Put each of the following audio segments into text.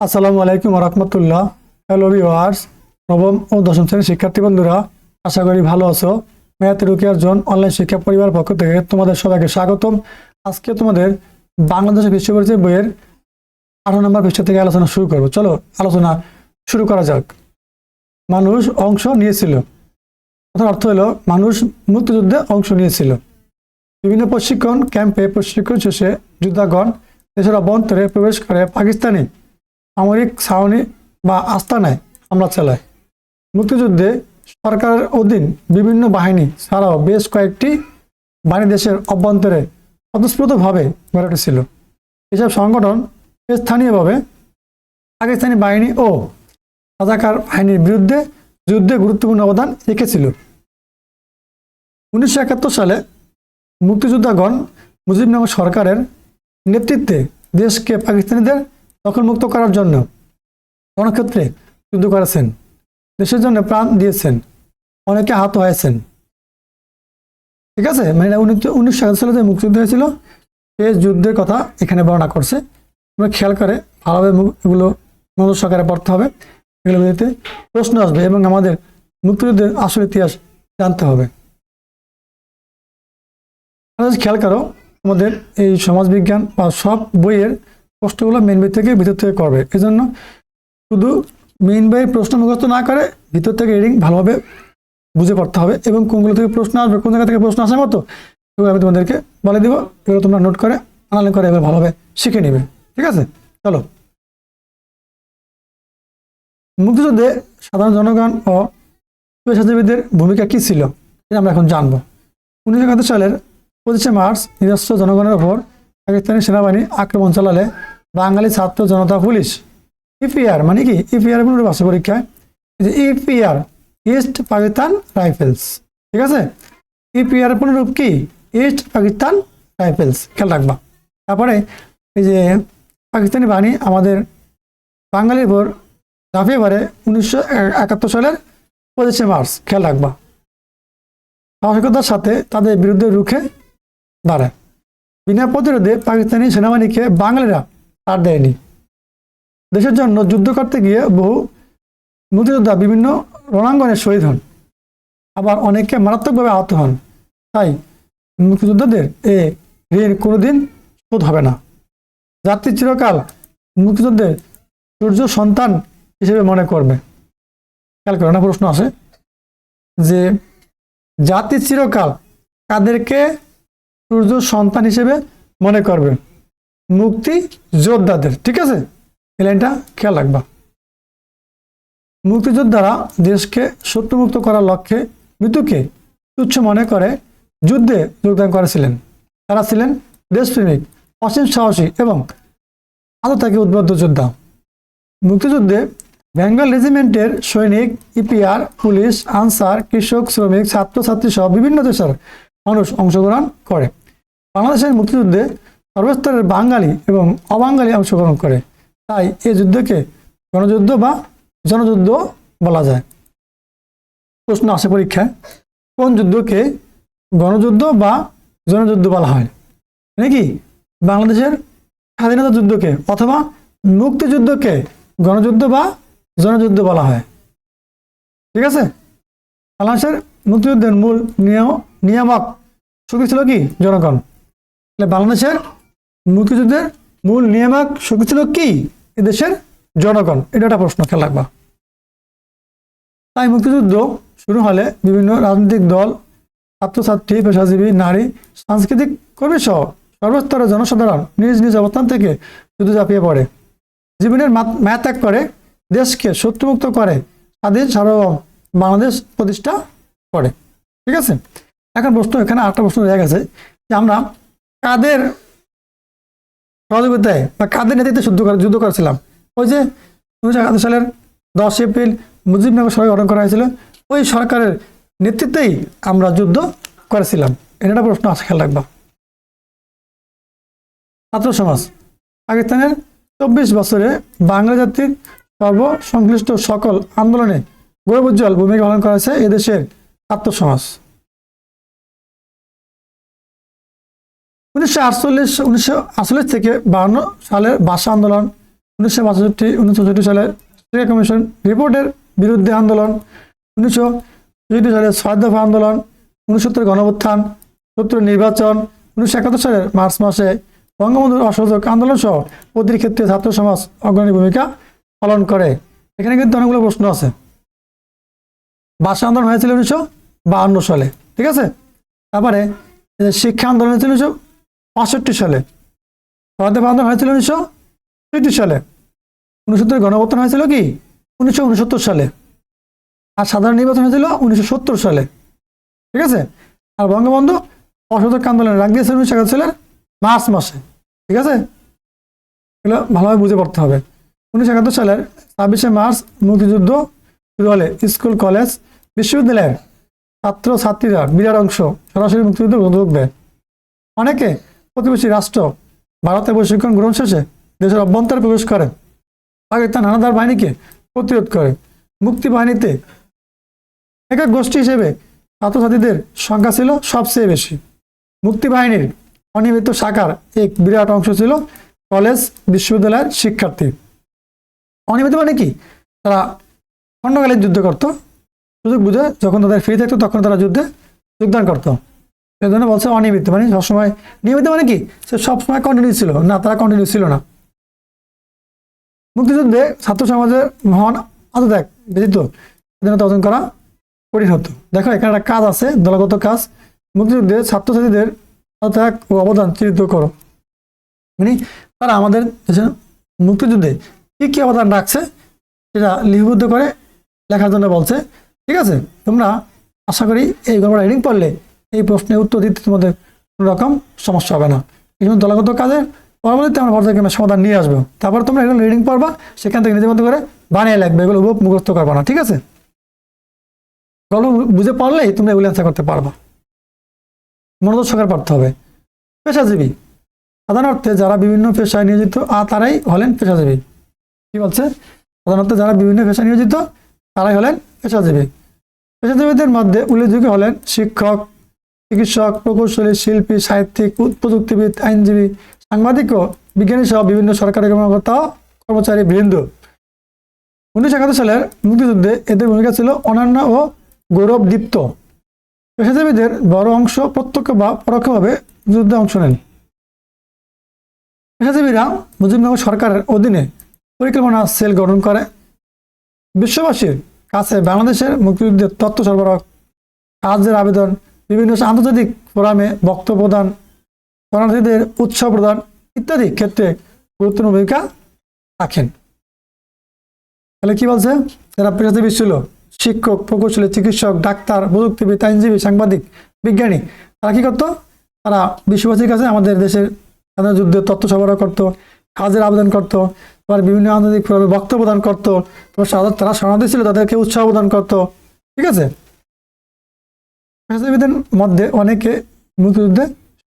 আসসালামু আলাইকুম রহমতুল্লাহ। Hello viewers নবম ও দশম শ্রেণির শিক্ষার্থী বন্ধুরা, আশা করি ভালো আছো। ম্যাথ রুকিয়ার জন অনলাইন শিক্ষা পরিবার পক্ষ থেকে তোমাদের সবাইকে স্বাগতম। আজকে তোমাদের বাংলাদেশের বিশ্ব পরিচয় বইয়ের আঠারো নম্বর পৃষ্ঠা থেকে আলোচনা শুরু করব। চলো, আলোচনা শুরু করা যাক। মানুষ অংশ নিয়েছিল। কথার অর্থ হলো, মানুষ মুক্তিযুদ্ধে অংশ নিয়েছিল। বিভিন্ন প্রশিক্ষণ ক্যাম্পে প্রশিক্ষণ শেষে যোদ্ধাগণ দেশের অভ্যন্তরে প্রবেশ করে পাকিস্তানি সামরিক ছাউনি বা আস্তানায় হামলা চালায়। মুক্তিযুদ্ধে সরকারের অধীন বিভিন্ন বাহিনী ছাড়াও বেশ কয়েকটি বাহিনী দেশের অভ্যন্তরে স্বতঃস্ফূর্তভাবে গড়ে উঠেছিল। এসব সংগঠন স্থানীয়ভাবে পাকিস্তানি বাহিনী ও রাজাকার বাহিনীর বিরুদ্ধে যুদ্ধে গুরুত্বপূর্ণ অবদান রেখেছিল। উনিশশো একাত্তর সালে মুক্তিযোদ্ধাগণ মুজিবনগর সরকারের নেতৃত্বে দেশকে পাকিস্তানিদের দখলমুক্ত করার জন্য। রণক্ষেত্রে যুদ্ধ করেছেন। দেশের জন্য প্রাণ দিয়েছেন। অনেকে আহত হয়েছেন। ঠিক আছে? মানে উনিশশো একাত্তর সালে যে মুক্তিযুদ্ধ হয়েছিল সেই যুদ্ধের কথা এখানে বর্ণনা করছে। আমরা খেয়াল করে, ভালোভাবে এগুলো মনোযোগ সহকারে পড়তে হবে। এগুলো ভিত্তিতে প্রশ্ন আসবে এবং আমাদের মুক্তিযুদ্ধের আসল ইতিহাস জানতে হবে। খেয়াল করো, আমাদের এই সমাজবিজ্ঞান বা সব বইয়ের প্রশ্নগুলো মেন বই থেকে ভিতর থেকে করবে। এজন্য শুধু মেন বইয়ের প্রশ্ন মুখস্থ না করে ভিতর থেকে রিডিং ভালোভাবে বুঝে পড়তে হবে এবং কোনগুলো থেকে প্রশ্ন আসবে, কোন জায়গা থেকে প্রশ্ন আসার মতো, এগুলো আমি তোমাদেরকে বলে দিব। এগুলো তোমরা নোট করে আনালিন করে এবার ভালোভাবে শিখে নেবে। ঠিক আছে? চলো। মুক্তিযুদ্ধে সাধারণ জনগণ ও পেশাজীবীদের ভূমিকা কী ছিল? আমরা এখন জানব। উনিশশো একাত্তর সালের পঁচিশে মার্চ নিজস্ব জনগণের ওপর পাকিস্তানি সেনাবাহিনী আক্রমণ চালালে বাঙালি ছাত্র জনতা পুলিশ ইপিআর মানে কি? ইপিআর পুনর ভাষা পরীক্ষায় যে ইপিআর ইস্ট পাকিস্তান রাইফেলস ঠিক আছে? ইপিআর পুনরূপ কি? ইস্ট পাকিস্তান রাইফেলস খেয়াল রাখবা। তারপরে এই যে পাকিস্তানি বাহিনী আমাদের বাঙালির উপর ঝাঁপিয়ে পড়ে উনিশশো একাত্তর সালের পঁচিশে মার্চ, খেয়াল রাখবা। সাহসিকতার সাথে তাদের বিরুদ্ধে রুখে দাঁড়ায়। বিনা প্রতিরোধে পাকিস্তানি সেনাবাহিনীকে বাঙালিরা আর দেয়নি। দেশের জন্য যুদ্ধ করতে গিয়ে বহু মুক্তিযোদ্ধা বিভিন্ন রণাঙ্গনে শহীদ হন। আবার অনেকে মারাত্মকভাবে আহত হন। তাই মুক্তিযোদ্ধাদের এ ঋণ কোনোদিন শোধ হবে না। জাতি চিরকাল মুক্তিযুদ্ধের সূর্য সন্তান হিসেবে মনে করবে। খেয়াল করে না প্রশ্ন আসে যে জাতি চিরকাল কাদেরকে সূর্য সন্তান হিসেবে মনে করবে। মুক্তি যোদ্ধাদের, ঠিক আছে? এই লাইনটা খেয়াল রাখবা। মুক্তিযোদ্ধারা দেশকে শত্রুমুক্ত করার লক্ষ্যে মৃত্যুকে তুচ্ছ মনে করে যুদ্ধে যোগদান করেছিলেন। তারা ছিলেন দেশপ্রেমিক, অসীম সাহসী এবং আততাকে উদ্বুদ্ধ যোদ্ধা। মুক্তিযুদ্ধে বেঙ্গল রেজিমেন্টের সৈনিক, ইপিআর, পুলিশ, আনসার, কৃষক, শ্রমিক, ছাত্রছাত্রী সহ বিভিন্ন দেশের মানুষ অংশগ্রহণ করে। বাংলাদেশের মুক্তিযুদ্ধে সর্বস্তরের বাঙালি এবং অবাঙালি অংশগ্রহণ করে। তাই এই যুদ্ধকে গণযুদ্ধ বা জনযুদ্ধ বলা যায়। প্রশ্ন আসে পরীক্ষায়, কোন যুদ্ধকে গণযুদ্ধ বা জনযুদ্ধ বলা হয়? নাকি বাংলাদেশের স্বাধীনতা যুদ্ধকে অথবা মুক্তিযুদ্ধকে গণযুদ্ধ বা জনযুদ্ধ বলা হয়? ঠিক আছে? বাংলাদেশের মুক্তিযুদ্ধের মূল নিয়ম নিয়ামক শক্তি ছিল কি জনগণ? তাহলে বাংলাদেশের মুক্তিযুদ্ধের মূল নিয়ামক শক্তি ছিল কি? এ দেশের জনগণ। এটা একটা প্রশ্ন, খেয়াল রাখবা। তাই মুক্তিযুদ্ধ শুরু হলে বিভিন্ন রাজনৈতিক দল, ছাত্রছাত্রী, পেশাজীবী, নারী, সাংস্কৃতিক কর্মী সহ সর্বস্তরের জনসাধারণ নিজ নিজ অবস্থান থেকে যুদ্ধ ঝাঁপিয়ে পড়ে। জীবনের মায়া ত্যাগ করে, দেশকে শত্রুমুক্ত করে, স্বাধীন, সার্বভৌম বাংলাদেশ প্রতিষ্ঠা করে। ঠিক আছে? এখন প্রশ্ন, এখানে আরেকটা প্রশ্ন রয়ে গেছে যে আমরা কাদের সহযোগিতায় বা কাদের নেতৃত্বে যুদ্ধ যুদ্ধ করেছিলাম? ওই যে উনিশশো একাত্তর সালের দশ এপ্রিল মুজিবনগর সরকার গঠন করা হয়েছিল, ওই সরকারের নেতৃত্বেই আমরা যুদ্ধ করেছিলাম। এটা প্রশ্ন আছে, খেয়াল রাখবা। ছাত্র সমাজ, পাকিস্তানের চব্বিশ বছরে বাংলা জাতির সর্বসংশ্লিষ্ট সকল আন্দোলনে গৌরবোজ্জ্বল ভূমিকা পালন করেছে এদেশের ছাত্র সমাজ। উনিশশো আটচল্লিশ, উনিশশো থেকে বাহান্ন সালের ভাষা আন্দোলন, উনিশশো বাষট্টি, উনিশশো সালে সিরিয়া কমিশন রিপোর্টের বিরুদ্ধে আন্দোলন, উনিশশো চৌষট্টি সালে ছয় দফা আন্দোলন, উনসত্তর গণউত্থান সত্তর নির্বাচন, উনিশশো একাত্তর সালের মার্চ মাসে বঙ্গবন্ধুর অসহযোগ আন্দোলন সহ প্রতিটি ক্ষেত্রে ছাত্র সমাজ অগ্রণী ভূমিকা পালন করে। এখানে কিন্তু অনেকগুলো প্রশ্ন আছে। ভাষা আন্দোলন হয়েছিল উনিশশো বাহান্ন সালে, ঠিক আছে? তারপরে শিক্ষা আন্দোলন হয়েছিল উনিশশো পঁয়ষট্টি সালে। সমাজদেব আন্দোলন হয়েছিল উনিশশো চৌষট্টি সালে। উনসত্তর গণবর্তন হয়েছিল কি? উনিশশো উনসত্তর সালে। আর সাধারণ নির্বাচন হয়েছিল উনিশশো সত্তর সালে। ঠিক আছে? আর বঙ্গবন্ধু অসহযোগ আন্দোলনে রাখ দিয়েছেন উনিশশো একাত্তর সালের মার্চ মাসে। ঠিক আছে? এগুলো ভালোভাবে বুঝে পড়তে হবে। উনিশশো একাত্তর সালের ছাব্বিশে মার্চ মুক্তিযুদ্ধ শুরু হলে স্কুল, কলেজ, বিশ্ববিদ্যালয়ের ছাত্র ছাত্রীরা বিরাট অংশ সরাসরি মুক্তিযুদ্ধে যোগ দেয়। অনেকে প্রতিবেশী রাষ্ট্র ভারতের প্রশিক্ষণ গ্রহণ শেষে দেশের অভ্যন্তরে প্রবেশ করে। পাকিস্তান হানাদার বাহিনীকে প্রতিরোধ করে। মুক্তি বাহিনীতে এক এক গোষ্ঠী হিসেবে ছাত্রছাত্রীদের সংখ্যা ছিল সবচেয়ে বেশি। মুক্তি বাহিনীর অনিয়মিত শাখার এক বিরাট অংশ ছিল কলেজ, বিশ্ববিদ্যালয়ের শিক্ষার্থী। অনিয়মিত মানে কি? তারা খণ্ডকালীন যুদ্ধ করত। সুযোগ বুঝে যখন তাদের ফ্রি থাকতো তখন তারা যুদ্ধে যোগদান করতো। এই জন্য বলছে অনিয়মিত মানে সবসময়, নিয়মিত মানে কি? সে সবসময় কন্টিনিউ ছিল, না, তারা কন্টিনিউ ছিল না। মুক্তিযুদ্ধে ছাত্র সমাজের মহান আত্মত্যাগ ব্যতীত স্বাধীনতা অর্জন করা কঠিন হতো। দেখো, এখানে একটা কাজ আছে, দলগত কাজ। মুক্তিযুদ্ধে ছাত্রছাত্রীদের আত্মত্যাগ ও অবদান চিহ্নিত করো। মানে তারা আমাদের দেশের মুক্তিযুদ্ধে কী কী অবদান রাখছে সেটা লিপিবদ্ধ করে লেখার জন্য বলছে। ঠিক আছে? তোমরা আশা করি এই গল্পটা রিডিং পড়লে এই প্রশ্নের উত্তর দিতে তোমাদের কোনো রকম সমস্যা হবে না। এই জন্য দলগত কাজের পরবর্তীতে আমরা পর্যায়ক্রমে সমাধান নিয়ে আসব। তারপর তোমরা এগুলো রিডিং পড়বা, সেখান থেকে নিজের মতো করে বানিয়ে লাগবে এগুলো মুখস্থ করবা না, ঠিক আছে? গল্প বুঝে পারলেই তোমরা এগুলো অ্যান্সার করতে পারবা। মনোযোগ সহকারে পড়তে হবে। পেশাজীবী। সাধারণ অর্থে যারা বিভিন্ন পেশায় নিয়োজিত আর তারাই হলেন পেশাজীবী। কি বলছে? সাধারণত যারা বিভিন্ন পেশায় নিয়োজিত, তারাই হলেন পেশাজীবী। পেশাজীবীদের মধ্যে উল্লেখযোগ্য হলেন শিক্ষক চিকিৎসক, প্রকৌশলী, শিল্পী, সাহিত্যিক প্রযুক্তিবিদ, আইনজীবী, সাংবাদিক ও বিজ্ঞানী সহ বিভিন্ন সরকারি কর্মকর্তা, কর্মচারী বৃন্দ। উনিশশো একাত্তর সালের মুক্তিযুদ্ধে এদের ভূমিকা ছিল অনন্য ও গৌরবদীপ্ত। পেশাজীবীদের বড় অংশ প্রত্যক্ষ বা পরোক্ষভাবে যুদ্ধে অংশ নেন। পেশাজীবীরা মুজিবনগর সরকারের অধীনে পরিকল্পনা সেল গঠন করে। বিশ্ববাসীর কাছে বাংলাদেশের মুক্তিযুদ্ধের তথ্য সরবরাহ সাহায্যের আবেদন বিভিন্ন আন্তর্জাতিক ফোরামে বক্তব্য প্রদান শরণার্থীদের উৎসাহ প্রদান ইত্যাদি ক্ষেত্রে গুরুত্বপূর্ণ ভূমিকা রাখেন। তাহলে কি বলছে? যারা পেশাজীবী ছিল শিক্ষক, প্রকৌশলী, চিকিৎসক, ডাক্তার, প্রযুক্তিবিদ, আইনজীবী, সাংবাদিক, বিজ্ঞানী, তারা কি করতো? তারা বিশ্ববাসীর কাছে আমাদের দেশের স্বাধীনতা যুদ্ধের তথ্য সরবরাহ করতো, কাজের আবেদন করতো, তারপর বিভিন্ন আন্তর্জাতিক ফোরামে বক্তব্য প্রদান করতো সাধারণ- তারা শরণার্থী ছিল, তাদেরকে উৎসাহ প্রদান করতো, ঠিক আছে? পেশাজীবীদের মধ্যে অনেকে মুক্তিযুদ্ধে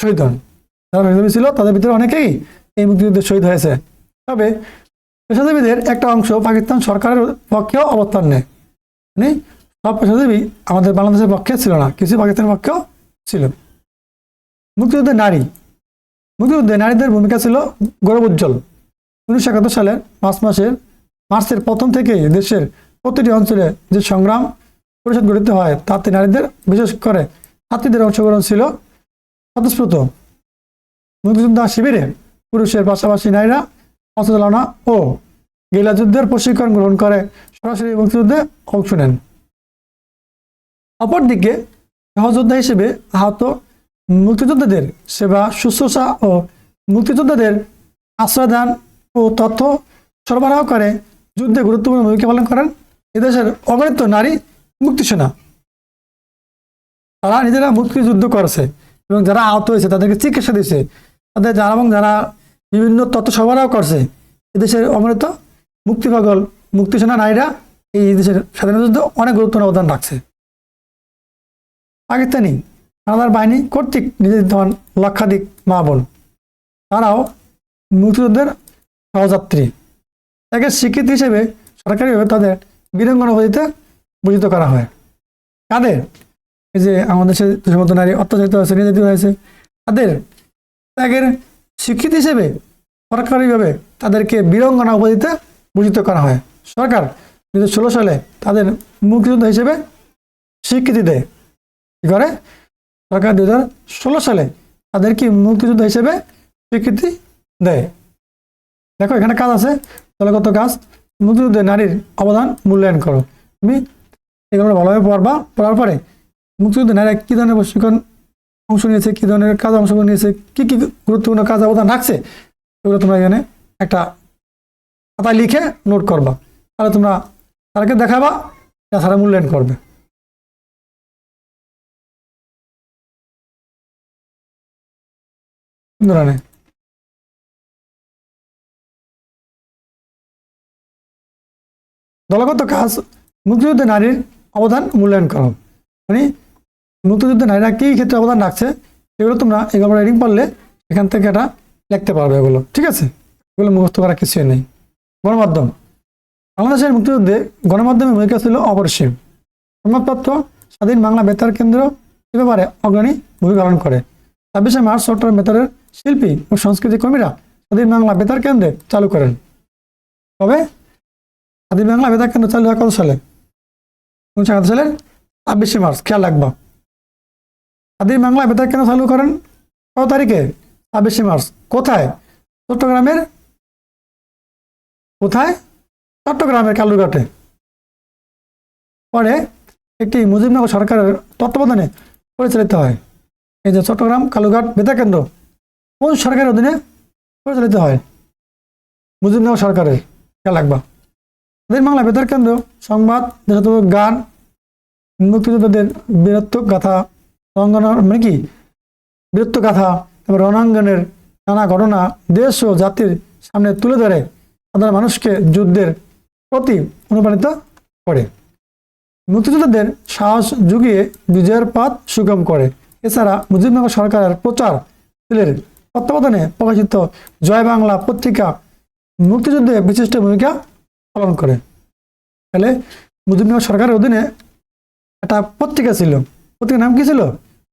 শহীদ হন। যারা পেশাজীবী ছিল, তাদের ভিতরে অনেকেই এই মুক্তিযুদ্ধে শহীদ হয়েছে। তবে পেশাজীবীদের একটা অংশ পাকিস্তান সরকারের পক্ষেও অবস্থান নেয়। মানে সব পেশাজীবী আমাদের বাংলাদেশের পক্ষে ছিল না, কিছু পাকিস্তানের পক্ষেও ছিল। মুক্তিযুদ্ধে নারী। মুক্তিযুদ্ধে নারীদের ভূমিকা ছিল গৌরব উজ্জ্বল। উনিশশো একাত্তর সালের মার্চ মাসের, মার্চের প্রথম থেকেই দেশের প্রতিটি অঞ্চলে যে সংগ্রাম পরিষদ গঠিত হয়, তাতে নারীদের, বিশেষ করে ছাত্রীদের অংশগ্রহণ ছিল স্বতঃস্ফূর্ত। মুক্তিযোদ্ধা শিবিরে পুরুষের পাশাপাশি নারীরা অস্ত্র চালনা ও গেরিলা যুদ্ধের প্রশিক্ষণ গ্রহণ করে সরাসরি মুক্তিযুদ্ধে অংশ নেন। অপরদিকে সহযোদ্ধা হিসেবে আহত মুক্তিযোদ্ধাদের সেবা, শুশ্রূষা ও মুক্তিযোদ্ধাদের আশ্রয়দান ও তথ্য সরবরাহ করে যুদ্ধে গুরুত্বপূর্ণ ভূমিকা পালন করেন। এদেশের অগণিত নারী মুক্তি সেনা তারা নিজেরা মুক্তিযুদ্ধ করেছে এবং যারা আহত হয়েছে, তাদেরকে চিকিৎসা দিয়েছে। তাদের যারা এবং যারা বিভিন্ন তথ্য সরবরাহ করছে, এদেশের অগণিত মুক্তি পাগল, মুক্তি সেনা নারীরা এই দেশের স্বাধীনতা যুদ্ধে অনেক গুরুত্বপূর্ণ অবদান রাখছে। পাকিস্তানি হানাদার বাহিনী কর্তৃক নির্যাতিত হন লক্ষাধিক মা বোন। তারাও মুক্তিযুদ্ধের সহযাত্রী। তাকে স্বীকৃতি হিসেবে সরকারিভাবে তাদের বীরাঙ্গনা উপাধিতে ভূষিত করা হয়। কাদের এই যে আমাদের দেশে সমস্ত নারী অত্যাচারিত হয়েছে, নির্যাতিত হয়েছে, তাদের ত্যাগের স্বীকৃতি হিসেবে সরকারিভাবে তাদেরকে বীরঙ্গনা উপাধিতে ভূষিত করা হয়। সরকার দু ষোলো সালে তাদের মুক্তিযোদ্ধা হিসেবে স্বীকৃতি দেয়। কী করে? সরকার দু সালে তাদেরকে মুক্তিযোদ্ধা হিসেবে স্বীকৃতি দেয়। দেখো এখানে কাজ আছে। দলগত কাজ, মুক্তিযুদ্ধে নারীর অবদান মূল্যায়ন করো। তুমি এগুলো ভালোভাবে পড়বা, পড়ার পরে মুক্তিযুদ্ধে নারীরা কী ধরনের প্রশিক্ষণ অংশ নিয়েছে, কী ধরনের কাজ অংশগ্রহণ নিয়েছে, কী কী গুরুত্বপূর্ণ কাজ অবদান রাখছে, এগুলো তোমরা এখানে একটা খাতায় লিখে নোট করবা। তাহলে তোমরা তাদেরকে দেখাবা, তাছাড়া মূল্যায়ন করবে। দলগত কাজ মুক্তিযুদ্ধে নারীর অবদান মূল্যায়ন করো মানে মুক্তিযুদ্ধে নারীরা কী ক্ষেত্রে অবদান রাখছে এগুলো তোমরা এগুলো রিডিং পড়লে এখান থেকে এটা লিখতে পারবে এগুলো। ঠিক আছে? এগুলো মুখস্থ করা কিছুই নেই। গণমাধ্যম। বাংলাদেশের মুক্তিযুদ্ধে গণমাধ্যমের ভূমিকা ছিল অপরিসীম। সংবাদপত্র, স্বাধীন বাংলা বেতার কেন্দ্র এ ব্যাপারে অগ্রণী ভূমিকা পালন করে। ছাব্বিশে মার্চ চট্টগ্রাম বেতারের শিল্পী ও সংস্কৃতি কর্মীরা স্বাধীন বাংলা বেতার কেন্দ্রে চালু করেন। তবে স্বাধীন বাংলা বেতার কেন্দ্র চালু হয় কত সালে? উনিশশো একাত্তর সালের ছাব্বিশে মার্চ, খেয়াল রাখবা। স্বাধীন বাংলা বেতার কেন্দ্র চালু করেন? কত তারিখে? ছাব্বিশে মার্চ, কোথায়? চট্টগ্রামের? কোথায়? চট্টগ্রামের কালুরঘাটে। পরে একটি মুজিবনগর সরকারের তত্ত্বাবধানে পরিচালিত হয়। এই যে চট্টগ্রাম কালুঘাট বেতার কেন্দ্র, কোন সরকারের অধীনে পরিচালিত হয়? মুজিবনগর সরকারের, খেয়াল রাখবা। স্বাধীন বাংলা বেতার কেন্দ্র, সংবাদ দেশাত্মক গান, মুক্তিযোদ্ধাদের বীরত্ব গাথা রঙ্গনা মানে কি? বীরত্ব গাথা, তারপর রণাঙ্গনের নানা ঘটনা দেশ ও জাতির সামনে তুলে ধরে, সাধারণ মানুষকে যুদ্ধের প্রতি অনুপ্রাণিত করে। মুক্তিযোদ্ধাদের সাহস জুগিয়ে বিজয়ের পথ সুগম করে। এছাড়া মুজিবনগর সরকারের প্রচার তত্ত্বাবধানে প্রকাশিত জয় বাংলা পত্রিকা মুক্তিযুদ্ধে বিশিষ্ট ভূমিকা পালন করে। তাহলে মুজিবনগর সরকারের অধীনে একটা পত্রিকা ছিল। পত্রিকার নাম কি ছিল?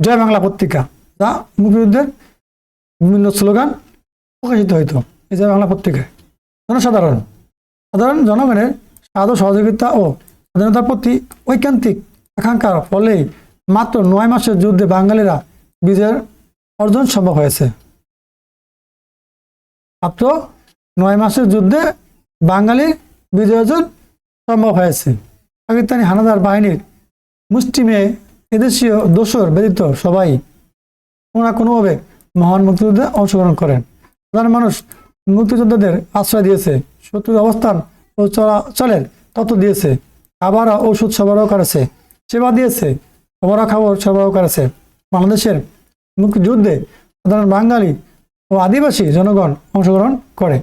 জয় বাংলা পত্রিকা। যা মুক্তিযুদ্ধের বিভিন্ন স্লোগান প্রকাশিত হইতো এই জয় বাংলা পত্রিকায়। জনসাধারণ। সাধারণ জনগণের সাধু সহযোগিতা ও স্বাধীনতার প্রতি ঐকান্তিক আকাঙ্ক্ষার ফলেই মাত্র নয় মাসের যুদ্ধে বাঙালিরা বিজয়ের অর্জন সম্ভব হয়েছে। মাত্র নয় মাসের যুদ্ধে বাঙালির বিজয় অর্জন সম্ভব হয়েছে। পাকিস্তানি হানাদার বাহিনীর মুষ্টিমে এদেশীয় দোসর ব্যতীত সবাই কোনো না কোনোভাবে মহান মুক্তিযুদ্ধে অংশগ্রহণ করেন। সাধারণ মানুষ মুক্তিযোদ্ধাদের আশ্রয় দিয়েছে, শত্রুর অবস্থান ও চলাচলের তথ্য দিয়েছে, খাবার ও ওষুধ সরবরাহ করেছে, সেবা দিয়েছে খবরা খবর সরবরাহ করেছে। বাংলাদেশের মুক্তিযুদ্ধে সাধারণ বাঙালি ও আদিবাসী জনগণ অংশগ্রহণ করে।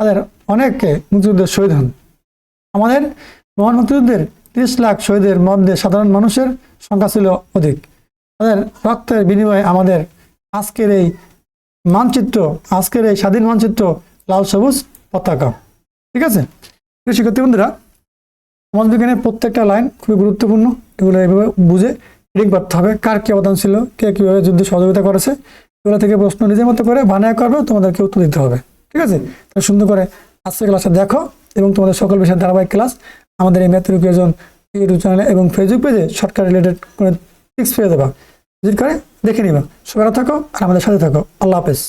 তাদের অনেককে মুক্তিযুদ্ধের শহীদ হন। আমাদের মহান মুক্তিযুদ্ধের তিরিশ লাখ শহীদের মধ্যে সাধারণ মানুষের সংখ্যা ছিল অধিক। তাদের রক্তের বিনিময়ে আমাদের আজকের এই মানচিত্র, আজকের এই স্বাধীন মানচিত্র লাল সবুজ পতাকা। ঠিক আছে? শিক্ষার্থী বন্ধুরা, সমাজ বিজ্ঞানের প্রত্যেকটা লাইন খুবই গুরুত্বপূর্ণ। এগুলো এইভাবে বুঝে রিডিং করতে হবে। কার কী অবদান ছিল? কে কীভাবে যুদ্ধে সহযোগিতা করেছে? এগুলো থেকে প্রশ্ন নিজের মতো করে বানায় করবে, তোমাদেরকে উত্তর দিতে হবে। ঠিক আছে? তাহলে সুন্দর করে আজকের ক্লাসটা দেখো এবং তোমাদের সকল বিষয়ের ধারাবাহিক ক্লাস আমাদের এই ম্যাথ প্রয়োজন ইউটিউব চ্যানেলে এবং ফেসবুক পেজে শর্টকাট রিলেটেড কোনো টিপস পেয়ে দেবা ভিজিট করে দেখে নিবা। সবাই থাকো আর আমাদের সাথে থাকো। আল্লাহ হাফেজ।